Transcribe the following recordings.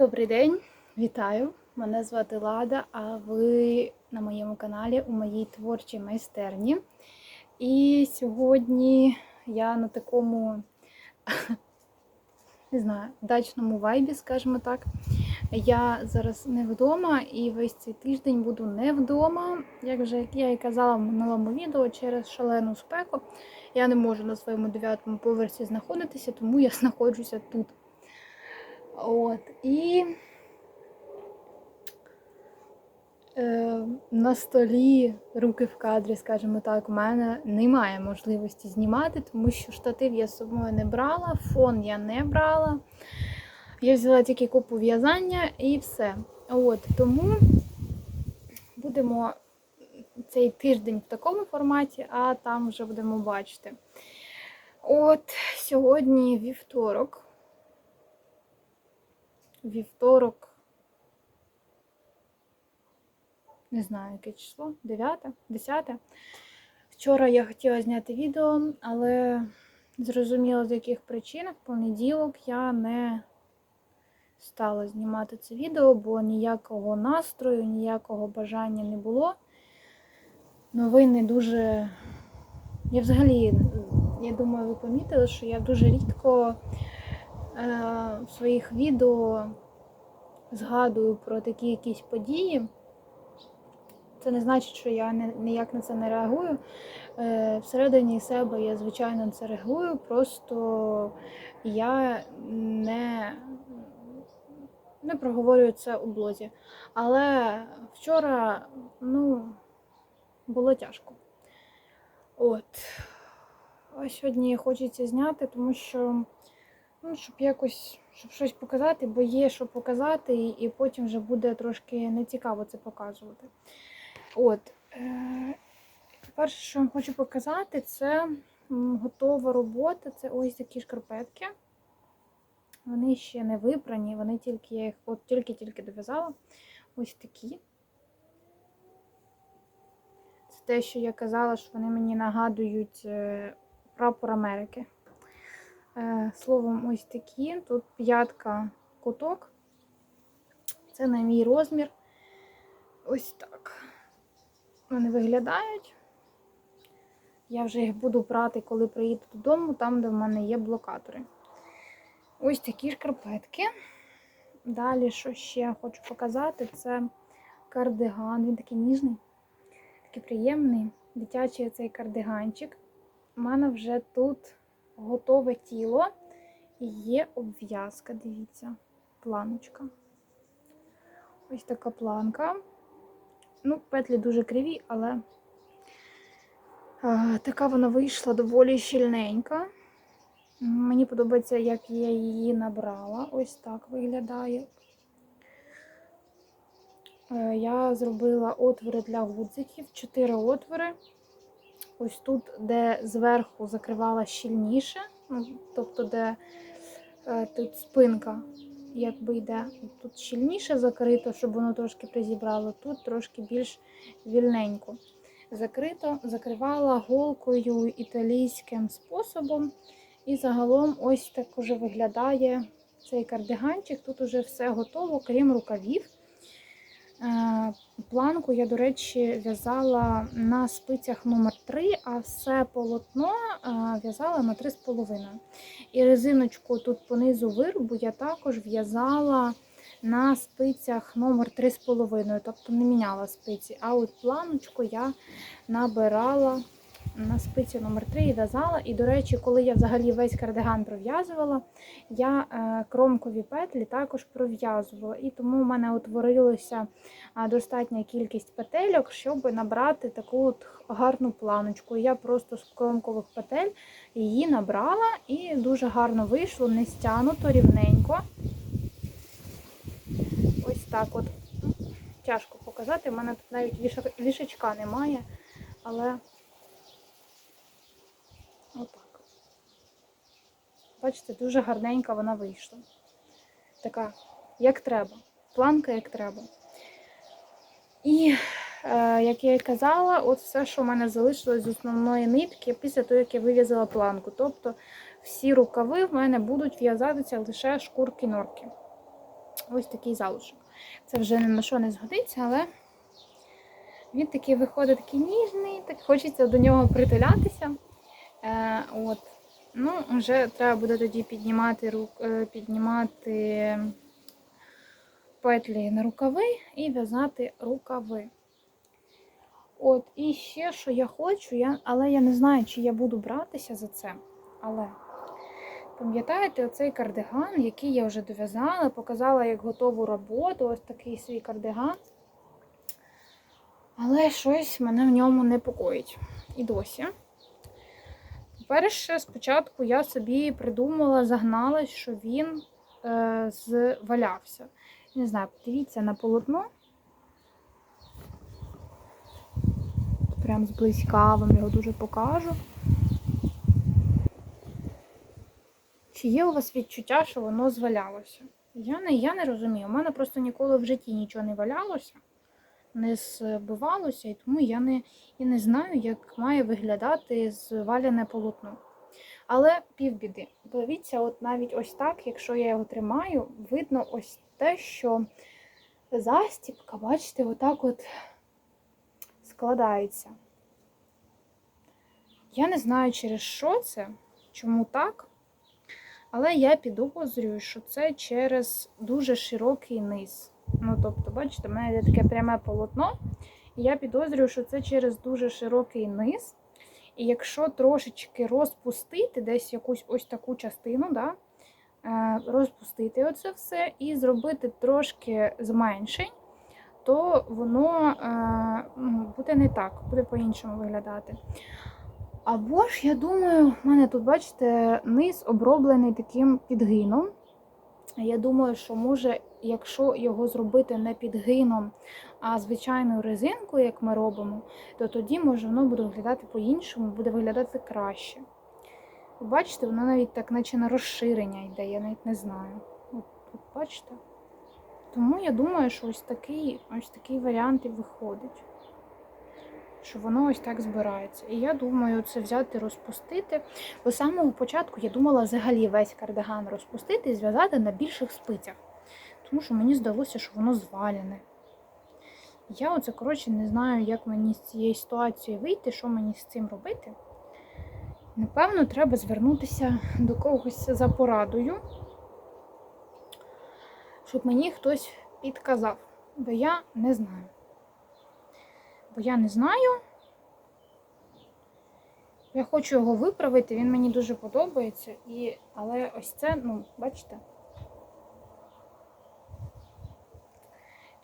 Добрий день, вітаю! Мене звати Лада, а ви на моєму каналі у моїй творчій майстерні. І сьогодні я на такому, не знаю, дачному вайбі, скажімо так. Я зараз не вдома і весь цей тиждень буду не вдома. Як вже я і казала в минулому відео, через шалену спеку я не можу на своєму дев'ятому поверсі знаходитися, тому я знаходжуся тут. От, і е, на столі руки в кадрі, скажімо так, у мене немає можливості знімати, тому що штатив я з собою не брала, фон я не брала. Я взяла тільки купу в'язання і все. От, тому будемо цей тиждень в такому форматі, а там вже будемо бачити. От сьогодні вівторок вівторок. Не знаю, яке число, 9, 10. Вчора я хотіла зняти відео, але зрозуміло, з яких причин в понеділок я не стала знімати це відео, бо ніякого настрою, ніякого бажання не було. Новини дуже. Я взагалі, я думаю, ви помітили, що я дуже рідко в своїх відео згадую про такі якісь події. Це не значить, що я ніяк на це не реагую. Е, всередині себе я, звичайно, це реагую, просто я не не проговорюю це у блозі. Але вчора, ну, було тяжко. От. А сьогодні хочеться зняти, тому що Ну, щоб якось щоб щось показати, бо є що показати, і потім вже буде трошки нецікаво це показувати. От. Е, перше, що я хочу показати, це готова робота. Це ось такі шкарпетки. Вони ще не випрані, вони тільки я їх от тільки-тільки дов'язала. Ось такі. Це те, що я казала, що вони мені нагадують е, прапор Америки. Е, словом, ось такі. Тут п'ятка куток. Це на мій розмір. Ось так. Вони виглядають. Я вже їх буду брати, коли приїду додому, там, де в мене є блокатори. Ось такі шкарпетки. Далі, що ще хочу показати, це кардиган. Він такий ніжний, такий приємний, дитячий цей кардиганчик. У мене вже тут готове тіло і є обв'язка, дивіться, планочка. Ось така планка. Ну, петлі дуже криві, але а, така вона вийшла доволі щільненька. Мені подобається, як я її набрала. Ось так виглядає. Е, я зробила отвори для гудзиків, чотири отвори. Ось тут, де зверху закривала щільніше, ну, тобто, де е, тут спинка якби йде, тут щільніше закрито, щоб воно трошки призібрало, тут трошки більш вільненько. Закрито, закривала голкою італійським способом. І загалом ось так уже виглядає цей кардиганчик. Тут уже все готово, крім рукавів. Планку я, до речі, в'язала на спицях номер 3 а все полотно е, в'язала на 3,5. І резиночку тут понизу виробу я також в'язала на спицях номер 3,5, тобто не міняла спиці. А от планочку я набирала на спиці номер 3 і в'язала. І, до речі, коли я взагалі весь кардиган пров'язувала, я е, кромкові петлі також пров'язувала. І тому в мене утворилася достатня кількість петельок, щоб набрати таку от гарну планочку. Я просто з кромкових петель її набрала і дуже гарно вийшло, не стянуто, рівненько. Ось так от. Тяжко показати, У мене тут навіть вішачка немає, але Бачите, дуже гарненька вона вийшла. Така, як треба. Планка як треба. І, е, як я і казала, от все, що в мене залишилось з основної нитки після того, як я вив'язала планку. Тобто всі рукави в мене будуть в'язатися лише шкурки норки. ось такий залишок. Це вже на що не згодиться, але він такий виходить такий ніжний, так хочеться до нього притулятися. Е, от. Ну, вже треба буде тоді піднімати рук, е, піднімати петлі на рукави і в'язати рукави. От, і ще, що я хочу, я, але я не знаю, чи я буду братися за це. Але пам'ятаєте оцей кардиган, який я вже дов'язала, показала як готову роботу, ось такий свій кардиган. Але щось мене в ньому непокоїть. І досі. По-перше, спочатку я собі придумала, загнала, що він е, звалявся. Не знаю, подивіться на полотно. Прям зблизька вам його дуже покажу. Чи є у вас відчуття, що воно звалялося? Я не, я не розумію. У мене просто ніколи в житті нічого не валялося, не збивалося, і тому я не, і не знаю, як має виглядати зваляне полотно. Але півбіди. Дивіться, от навіть ось так, якщо я його тримаю, видно ось те, що застіпка, бачите, отак от складається. Я не знаю, через що це, чому так. Але я підозрюю, що це через дуже широкий низ. Ну, тобто, бачите, в мене є таке пряме полотно, і я підозрюю, що це через дуже широкий низ. І якщо трошечки розпустити десь якусь ось таку частину, да, е, розпустити оце все і зробити трошки зменшень, то воно е, ну, буде не так, буде по-іншому виглядати. Або ж, я думаю, в мене тут, бачите, низ оброблений таким підгином. Я думаю, що може, якщо його зробити не підгином, а звичайною резинкою, як ми робимо, то тоді може воно буде виглядати по-іншому, буде виглядати краще. Бачите, воно навіть так, наче на розширення йде, я навіть не знаю. От, от бачите? Тому я думаю, що ось такий, ось такий варіант і виходить. Що воно ось так збирається. І я думаю, це взяти, розпустити. Бо з самого початку я думала взагалі весь кардиган розпустити і зв'язати на більших спицях. Тому що мені здалося, що воно зваляне. Я оце, коротше, не знаю, як мені з цієї ситуації вийти, що мені з цим робити. Напевно, треба звернутися до когось за порадою, щоб мені хтось підказав. Бо я не знаю. Бо я не знаю. Я хочу його виправити, він мені дуже подобається. І... Але ось це, ну, бачите?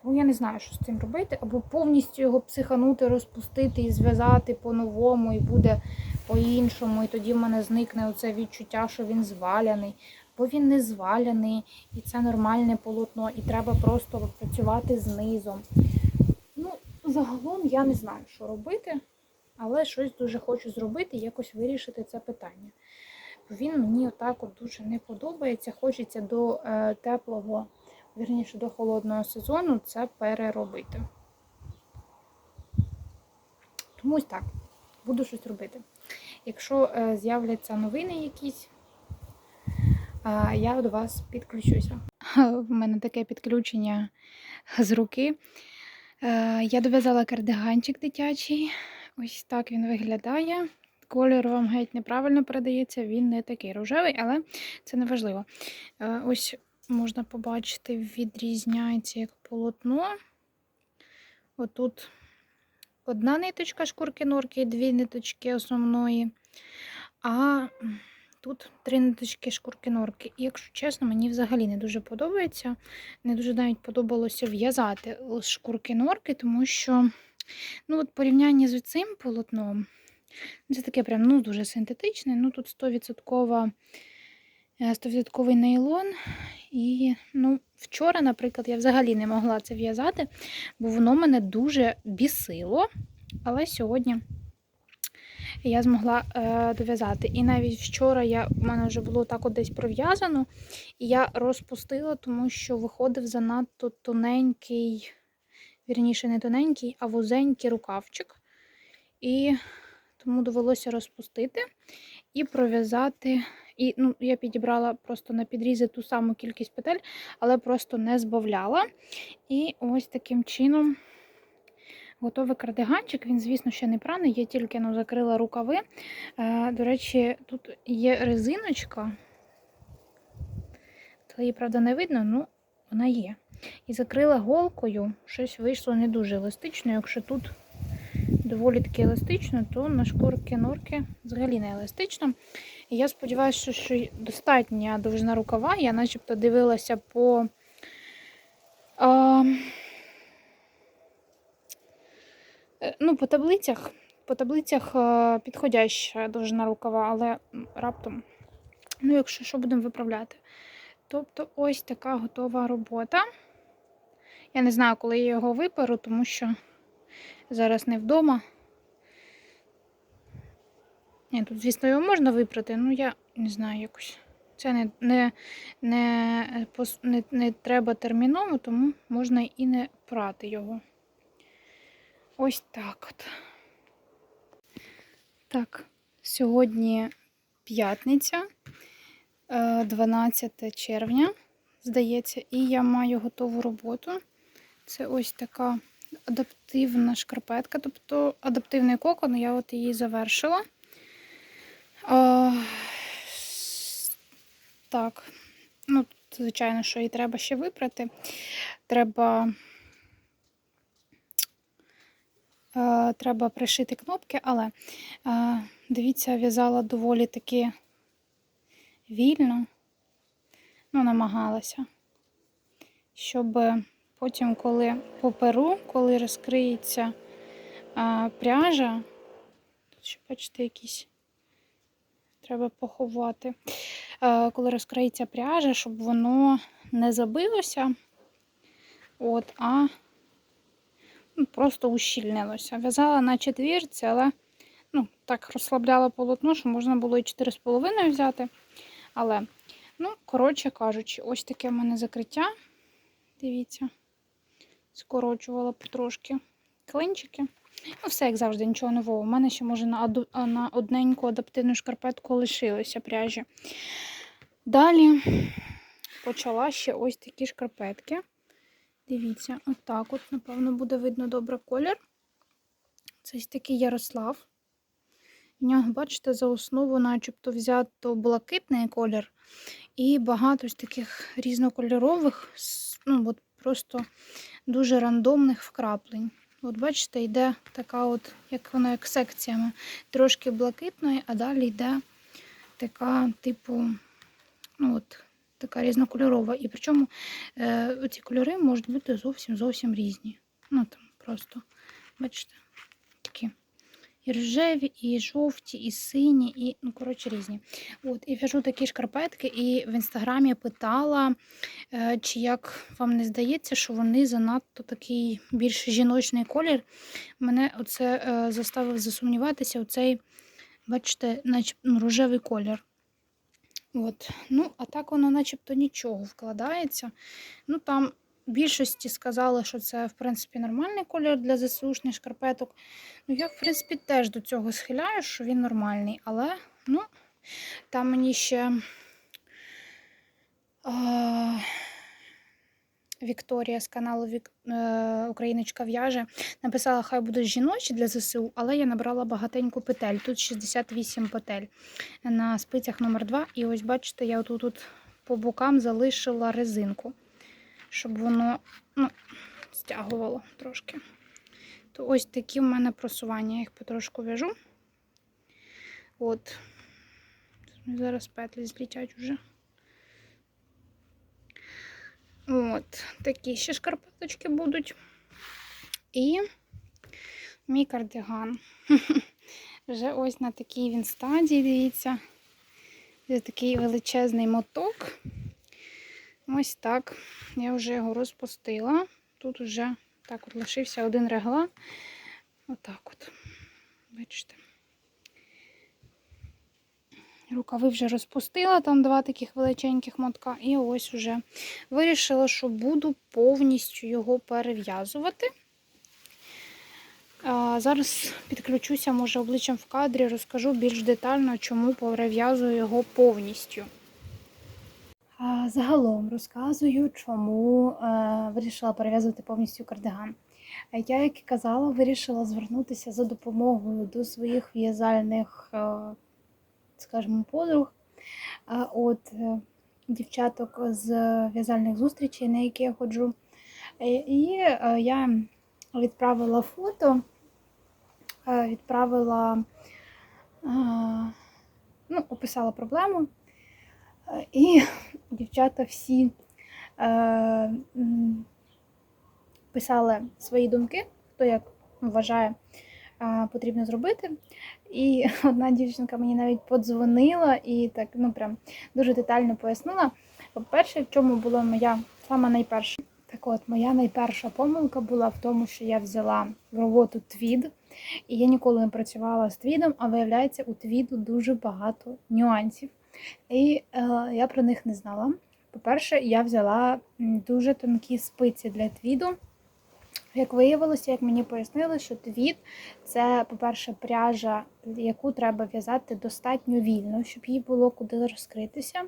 Тому я не знаю, що з цим робити. Або повністю його психанути, розпустити і зв'язати по-новому, і буде по-іншому. І тоді в мене зникне оце відчуття, що він зваляний. Бо він не зваляний, і це нормальне полотно, і треба просто працювати знизом. Загалом я не знаю, що робити, але щось дуже хочу зробити, якось вирішити це питання. Він мені отак от дуже не подобається. Хочеться до е, теплого, вірніше до холодного сезону це переробити. Тому ось так, буду щось робити. Якщо е, з'являться новини якісь, я до вас підключуся. В мене таке підключення з руки. Е, Я дов'язала кардиганчик дитячий. Ось так він виглядає. Колір вам геть неправильно передається, він не такий рожевий, але це не важливо. Е, Ось можна побачити, відрізняється як полотно. Отут одна ниточка шкурки норки, дві ниточки основної. А тут три ниточки шкурки норки. І, якщо чесно, мені взагалі не дуже подобається. Не дуже навіть подобалося в'язати з шкурки норки, тому що ну, от порівняння з цим полотном, це таке прям ну, дуже синтетичне. Ну, тут 100%, 100% нейлон. І ну, вчора, наприклад, я взагалі не могла це в'язати, бо воно мене дуже бісило. Але сьогодні я змогла е, дов'язати. І навіть вчора я, в мене вже було так от десь пров'язано, і я розпустила, тому що виходив занадто тоненький, вірніше, не тоненький, а вузенький рукавчик. І тому довелося розпустити і пров'язати. І ну, я підібрала просто на підрізи ту саму кількість петель, але просто не збавляла. І ось таким чином готовий кардиганчик. Він, звісно, ще не праний, я тільки ну, закрила рукави. Е, до речі, тут є резиночка. То її, правда, не видно, ну вона є. І закрила голкою. Щось вийшло не дуже еластично. Якщо тут доволі таки еластично, то на шкурки норки взагалі не еластично. І я сподіваюся, що достатня довжина рукава. Я начебто дивилася по. А, ну, по таблицях. По таблицях е, підходяща довжина рукава, але раптом, ну, якщо що, будемо виправляти. Тобто ось така готова робота. Я не знаю, коли я його виперу, тому що зараз не вдома. Ні, тут, звісно, його можна випрати, ну я не знаю якось. Це не, не, не, не, не треба терміново, тому можна і не прати його. Ось так от. Так, сьогодні п'ятниця, е, 12 червня, здається, і я маю готову роботу. Це ось така адаптивна шкарпетка, тобто адаптивний кокон, я от її завершила. А, так, ну, звичайно, що її треба ще випрати. Треба, е, треба пришити кнопки, але е, дивіться, в'язала доволі таки вільно, ну, намагалася, щоб потім, коли поперу, коли розкриється е, пряжа, тут ще бачите, якісь треба поховати. Е, Коли розкриється пряжа, щоб воно не забилося, от, а ну, просто ущільнилося. В'язала на четвірці, але ну, так розслабляла полотно, що можна було і 4,5 взяти. Але, ну, коротше кажучи, ось таке в мене закриття. Дивіться, скорочувала потрошки клинчики. Ну, все як завжди, нічого нового. У мене ще може на, на одненьку адаптивну шкарпетку лишилося пряжі. Далі почала ще ось такі шкарпетки. Дивіться, отак от, напевно, буде видно добре колір. Це ось такий Ярослав. В нього, бачите, за основу начебто взято блакитний колір і багато ось таких різнокольорових, ну, от просто дуже рандомних вкраплень. От бачите, йде така от, як вона як секціями, трошки блакитної, а далі йде така, типу, ну от, така різнокольорова. І причому е, ці кольори можуть бути зовсім зовсім різні. Ну там просто, бачите, такі. І рожеві, і жовті, і сині, і, ну, коротше, різні. От, і в'яжу такі шкарпетки, і в інстаграмі питала, е, чи як вам не здається, що вони занадто такий більш жіночний колір. Мене оце е, заставив засумніватися оцей, бачите, начеб, ну, рожевий колір. От. Ну, а так воно начебто нічого вкладається. Ну, там більшості сказали, що це, в принципі, нормальний колір для ЗСУшних шкарпеток. Ну, я, в принципі, теж до цього схиляю, що він нормальний. Але, ну, там мені ще. А... Вікторія з каналу Вік... е, Україночка в'яже написала, хай будуть жіночі для ЗСУ, але я набрала багатеньку петель. Тут 68 петель на спицях номер 2 І ось бачите, я тут, тут по бокам залишила резинку, щоб воно ну, стягувало трошки. То ось такі в мене просування. Я їх потрошку в'яжу. От. Зараз петлі злітять уже. От, такі ще шкарпеточки будуть. І мій кардиган. Вже ось на такій він стадії, дивіться. Це такий величезний моток. Ось так. Я вже його розпустила. Тут вже так от лишився один реглан. Отак от. Бачите. Рукави вже розпустила, там два таких величеньких мотка. І ось уже вирішила, що буду повністю його перев'язувати. Зараз підключуся, може, обличчям в кадрі, розкажу більш детально, чому перев'язую його повністю. Загалом розказую, чому е, вирішила перев'язувати повністю кардиган. Е, Я, як і казала, вирішила звернутися за допомогою до своїх в'язальних, е, скажімо, подруг. От е, дівчаток з в'язальних зустрічей, на які я ходжу. Е, І е, я відправила фото, відправила, ну, описала проблему. І дівчата всі писали свої думки, хто як вважає потрібно зробити. І одна дівчинка мені навіть подзвонила і так ну прям дуже детально пояснила. По-перше, в чому була моя сама найперша. Так от, моя найперша помилка була в тому, що я взяла в роботу твід, і я ніколи не працювала з твідом, а виявляється, у твіду дуже багато нюансів. І е, я про них не знала. По-перше, я взяла дуже тонкі спиці для твіду. Як виявилося, як мені пояснили, що твід це, по-перше, пряжа, яку треба в'язати достатньо вільно, щоб їй було куди розкритися,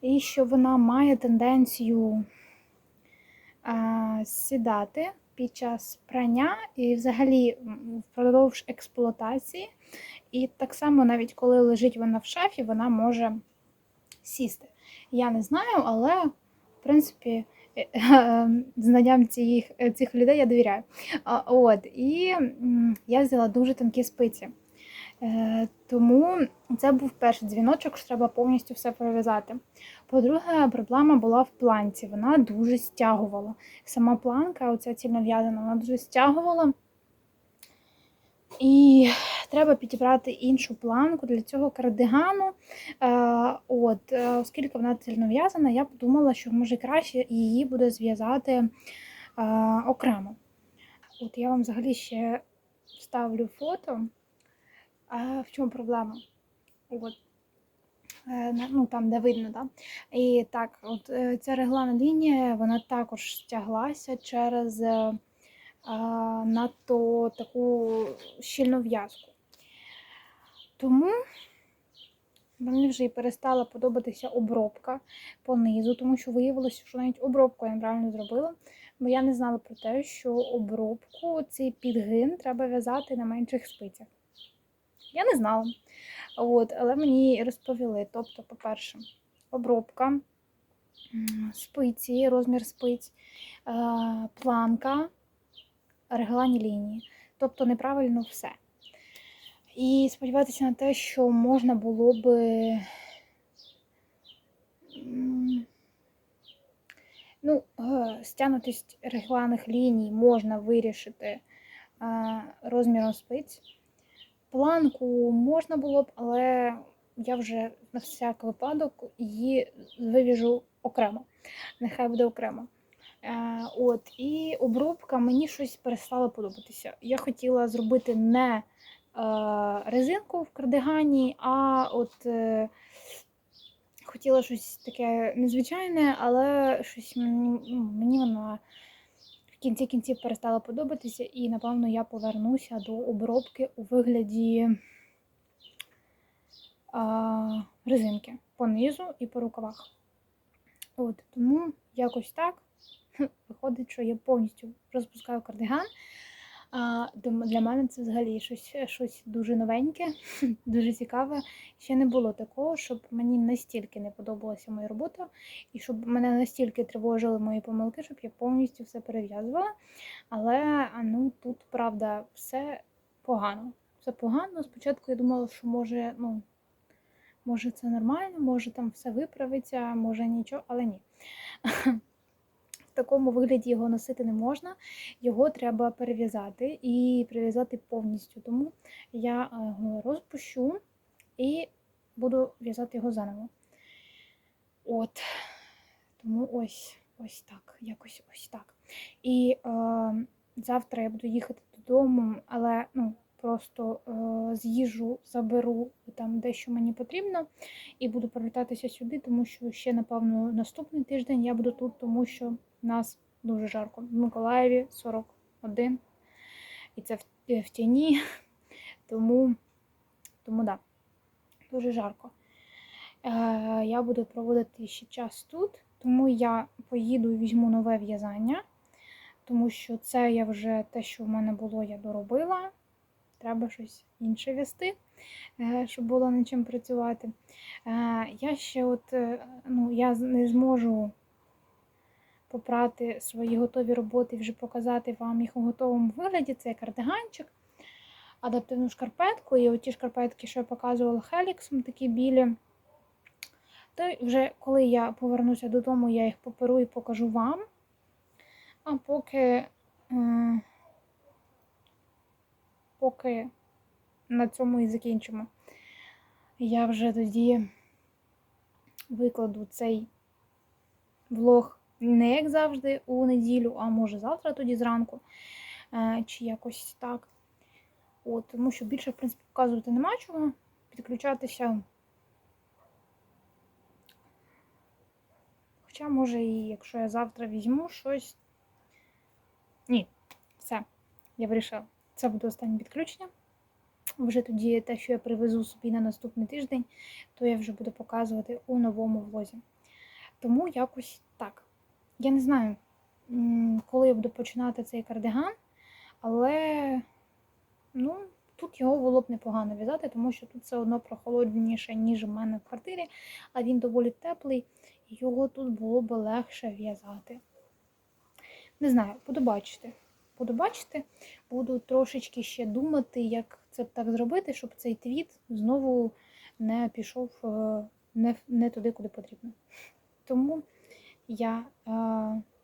і що вона має тенденцію а, сідати під час прання і взагалі впродовж експлуатації. І так само, навіть коли лежить вона в шафі, вона може сісти. Я не знаю, але в принципі знанням цих, цих людей я довіряю. От, і я взяла дуже тонкі спиці. Е, Тому це був перший дзвіночок, що треба повністю все перев'язати. По-друге, проблема була в планці. Вона дуже стягувала. Сама планка, оця цільнов'язана, вона дуже стягувала. І треба підібрати іншу планку для цього кардигану. Е, От, е, оскільки вона цільнов'язана, я подумала, що може краще її буде зв'язати е, окремо. От я вам взагалі ще ставлю фото. А в чому проблема? От. Ну, там, де видно, да? І так, от ця реглана лінія, вона також стяглася через а, надто таку щільну в'язку. Тому мені вже і перестала подобатися обробка по низу, тому що виявилося, що навіть обробку я неправильно зробила, бо я не знала про те, що обробку, цей підгин треба в'язати на менших спицях. Я не знала. От, але мені розповіли. Тобто, по-перше, обробка, спиці, розмір спиць, е, планка, реглані лінії. Тобто неправильно все. І сподіватися на те, що можна було м, Ну, е, стягнутість регланих ліній можна вирішити е, розміром спиць. Планку можна було б, але я вже на всяк випадок її вивіжу окремо. Нехай буде окремо. Е, от, і обробка мені щось перестала подобатися. Я хотіла зробити не резинку в кардигані, а от е, хотіла щось таке незвичайне, але щось мені, ну, мені вона в кінці кінців перестала подобатися, і напевно я повернуся до обробки у вигляді резинки по низу і по рукавах. От, тому якось так. Виходить, що я повністю розпускаю кардиган. А, для мене це взагалі щось, щось дуже новеньке, дуже цікаве. Ще не було такого, щоб мені настільки не подобалася моя робота, і щоб мене настільки тривожили мої помилки, щоб я повністю все перев'язувала. Але ну, тут, правда, все погано. Все погано. Спочатку я думала, що може, ну, може це нормально, може там все виправиться, може нічого, але ні. Такому вигляді його носити не можна, його треба перев'язати і прив'язати повністю. Тому я е, його розпущу і буду в'язати його заново. От. Тому ось ось так, якось ось так. І е, завтра я буду їхати додому, але ну, просто е, з'їжджу, заберу там дещо мені потрібно, і буду повертатися сюди, тому що ще, напевно, наступний тиждень я буду тут, тому що нас дуже жарко. В Миколаєві 41. І це в в тіні. Тому, тому да, дуже жарко. Е, я буду проводити ще час тут, тому я поїду і візьму нове в'язання, тому що це я вже те, що в мене було, я доробила. Треба щось інше вести, е, щоб було над чим працювати. Е, Я ще от, е, ну, я не зможу попрати свої готові роботи, і вже показати вам їх у готовому вигляді. Це кардиганчик, адаптивну шкарпетку і оті шкарпетки, що я показувала Хеліксом, такі білі. То вже коли я повернуся додому, я їх поперу і покажу вам. А поки, е, поки на цьому і закінчимо. Я вже тоді викладу цей влог не як завжди у неділю, а може завтра тоді зранку, е, чи якось так. От, тому що більше, в принципі, показувати нема чого. Підключатися. Хоча, може, і якщо я завтра візьму щось. Ні, все, я вирішила. Це буде останнє підключення. Вже тоді те, що я привезу собі на наступний тиждень, то я вже буду показувати у новому влозі. Тому якось так. Я не знаю, коли я буду починати цей кардиган, але ну, тут його було б непогано в'язати, тому що тут все одно прохолодніше, ніж у мене в квартирі, а він доволі теплий, його тут було б легше в'язати. Не знаю, буду бачити. Буду бачити, буду трошечки ще думати, як це так зробити, щоб цей твіт знову не пішов е, не, не туди, куди потрібно. Тому я е,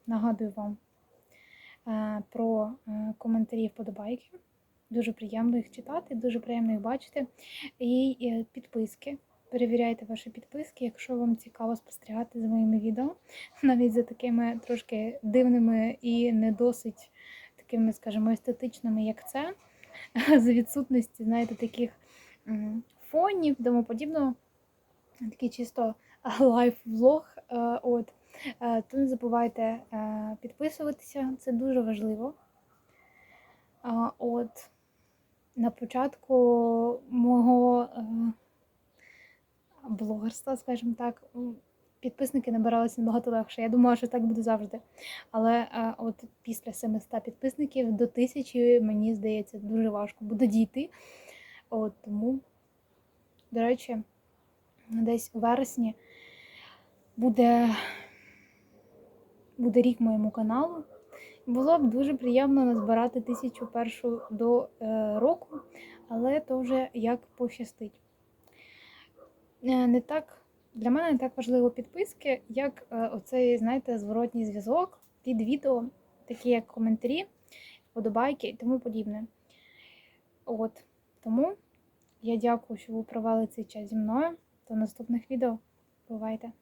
нагадую вам е, про е, коментарі вподобайки. Дуже приємно їх читати, дуже приємно їх бачити. І е, підписки. Перевіряйте ваші підписки, якщо вам цікаво спостерігати за моїми відео, навіть за такими трошки дивними і не досить такими, скажімо, естетичними, як це, за відсутності, знаєте, таких фонів, тому подібного. Такий чисто лайф-влог. е, От. Е, То не забувайте е, підписуватися, це дуже важливо. От на початку мого е, блогерства, скажімо так, підписники набиралися набагато легше. Я думала, що так буде завжди. Але от після 700 підписників до 1000, мені здається, дуже важко буде дійти. От тому, до речі, десь у вересні буде, буде рік моєму каналу. Було б дуже приємно назбирати тисячу першу до е, року, але то вже як пощастить. Е, Не так, для мене не так важливо підписки, як е, оцей, знаєте, зворотній зв'язок під відео, такі як коментарі, вподобайки і тому подібне. От, тому я дякую, що ви провели цей час зі мною. До наступних відео. Бувайте!